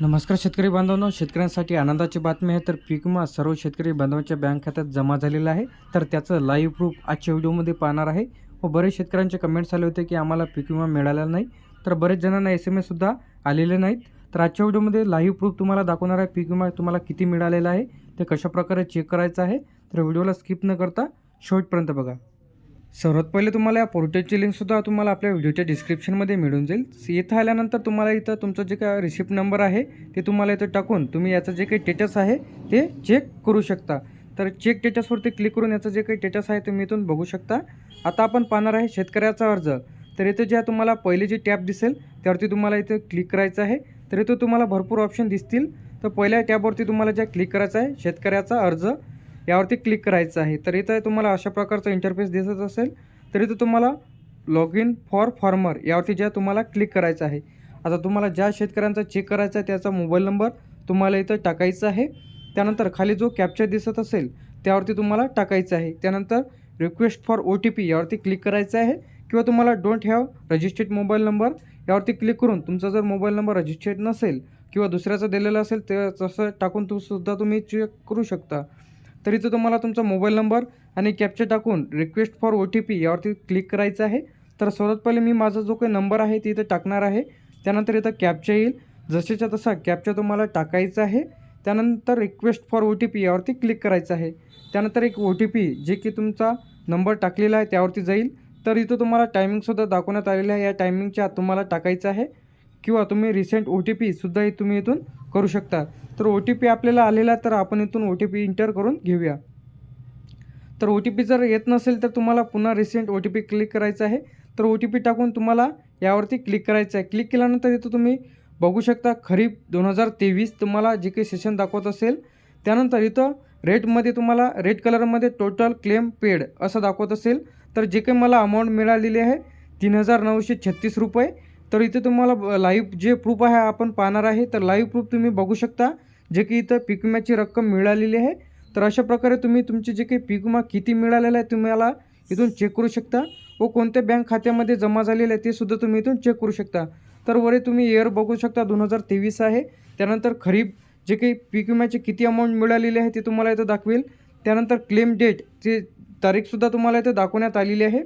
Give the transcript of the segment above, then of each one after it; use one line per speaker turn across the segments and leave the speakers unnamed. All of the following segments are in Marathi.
नमस्कार शेतकरी बांधवांनो. शेतकऱ्यांसाठी आनंदाची बातमी आहे. तर पीक विमा सर्व शेतकरी बांधवांच्या बँक खात्यात जमा झालेला आहे. तर त्याचं लाईव्ह प्रूफ आजच्या व्हिडिओमध्ये पाहणार आहे. व बरेच शेतकऱ्यांचे कमेंट्स आले होते की आम्हाला पीक विमा मिळाला नाही. तर बरेच जणांना एस एम एससुद्धा आलेले नाहीत. तर आजच्या व्हिडिओमध्ये लाईव्ह प्रूफ तुम्हाला दाखवणार आहे. पीक विमा तुम्हाला किती मिळालेला आहे. ते कशाप्रकारे चेक करायचं आहे. तर व्हिडिओला स्किप न करता शेवटपर्यंत बघा. सर्वात पहिले तुम्हाला या पोर्टलची लिंकसुद्धा तुम्हाला आपल्या व्हिडिओच्या डिस्क्रिप्शनमध्ये मिळून जाईल. इथं आल्यानंतर तुम्हाला इथं तुमचं जे काय रिसिप्ट नंबर आहे ते तुम्हाला इथं टाकून तुम्ही याचं जे काही टेटस आहे ते चेक करू शकता. तर चेक टेटसवरती क्लिक करून याचं जे काही टेटस आहे तुम्ही इथून बघू शकता. आता आपण पाहणार आहे शेतकऱ्याचा अर्ज. तर इथं ज्या तुम्हाला पहिले जी टॅब दिसेल त्यावरती तुम्हाला इथं क्लिक करायचं आहे. तर इथं तुम्हाला भरपूर ऑप्शन दिसतील. तर पहिल्या टॅबवरती तुम्हाला ज्या क्लिक करायचं आहे शेतकऱ्याचा अर्ज. यावरती क्लिक करायचं आहे. तर इथं तुम्हाला अशा प्रकारचा इंटरफेस दिसत असेल तर इथं तुम्हाला लॉग इन फॉर फार्मर यावरती ज्या तुम्हाला क्लिक करायचं आहे. आता तुम्हाला ज्या शेतकऱ्यांचा चेक करायचा आहे त्याचा मोबाईल नंबर तुम्हाला इथं टाकायचा आहे. त्यानंतर खाली जो कॅप्चर दिसत असेल त्यावरती तुम्हाला टाकायचं आहे. त्यानंतर request for O T P यावरती क्लिक करायचं आहे. किंवा तुम्हाला don't have registered mobile number यावरती क्लिक करून तुमचा जर मोबाईल नंबर रजिस्टर्ड नसेल किंवा दुसऱ्याचा दिलेला असेल ते तसं टाकून तो सुद्धा तुम्ही चेक करू शकता. तर इथं तुम्हाला तुमचा मोबाईल नंबर आणि कॅप्चर टाकून request for O T P यावरती क्लिक करायचं आहे. तर सर्वात पहिले मी माझा जो काही नंबर आहे ते इथं टाकणार आहे. त्यानंतर इथं कॅप्चा येईल. जसेच्या तसा कॅप्चा तुम्हाला टाकायचा आहे. त्यानंतर request for O T P यावरती क्लिक करायचं आहे. त्यानंतर एक ओ टी पी जे की तुमचा नंबर टाकलेला आहे त्यावरती जाईल. तर इथं तुम्हाला टायमिंगसुद्धा दाखवण्यात आलेलं आहे. या टायमिंगच्या तुम्हाला टाकायचं आहे. किंवा तुम्ही रिसेंट ओ टी पीसुद्धा तुम्ही इथून करू शकता. तर ओ टी पी आपल्याला आलेला तर आपण इथून ओ टी पी इंटर करून घेऊया. तर ओ टी पी जर येत नसेल तर तुम्हाला पुन्हा resend O T P click करायचं आहे. तर ओ टी पी टाकून तुम्हाला यावरती क्लिक करायचं आहे. क्लिक केल्यानंतर इथं तुम्ही बघू शकता खरीप दोन हजार तेवीस तुम्हाला जे काही सेशन दाखवत असेल त्यानंतर इथं रेटमध्ये तुम्हाला रेड कलरमध्ये टोटल क्लेम पेड असं दाखवत असेल. तर जे काही मला अमाऊंट मिळालेली आहे तीन हजार नऊशे छत्तीस रुपये. तर इथे तुम्हाला लाईव्ह जे प्रूफ आहे आपण पाहणार आहे. तर लाईव्ह प्रूफ तुम्ही बघू शकता जे की इथं पीक विम्याची रक्कम मिळालेली आहे. तर अशा प्रकारे तुम्ही तुमचे जे काही पीक विमा किती मिळालेला आहे तुम्हाला इथून चेक करू शकता. व कोणत्या बँक खात्यामध्ये जमा झालेलं आहे ते सुद्धा तुम्ही इथून चेक करू शकता. तर वरे तुम्ही इयर बघू शकता दोन हजार तेवीस आहे. त्यानंतर खरीप जे काही पीक विम्याचे किती अमाऊंट मिळालेली आहे ते तुम्हाला इथं दाखवेल. त्यानंतर क्लेम डेट ते तारीखसुद्धा तुम्हाला इथं दाखवण्यात आलेली आहे.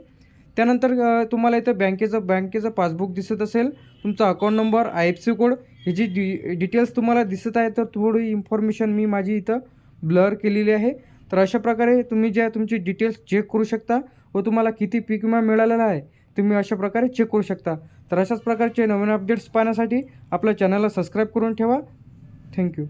त्यानंतर तुम्हाला इथं बँकेचं बँकेचं पासबुक दिसत असेल. तुमचा account number I F C code ही जी डि डिटेल्स तुम्हाला दिसत आहे तर थोडी इन्फॉर्मेशन मी माझी इथं ब्लर केलेली आहे. तर अशा प्रकारे तुम्ही ज्या तुमची डिटेल्स चेक करू शकता व तुम्हाला किती पीक विमा मिळालेला आहे तुम्ही अशा प्रकारे चेक करू शकता. तर अशाच प्रकारचे नवीन अपडेट्स पाहण्यासाठी आपल्या चॅनलला सबस्क्राईब करून ठेवा. थँक्यू.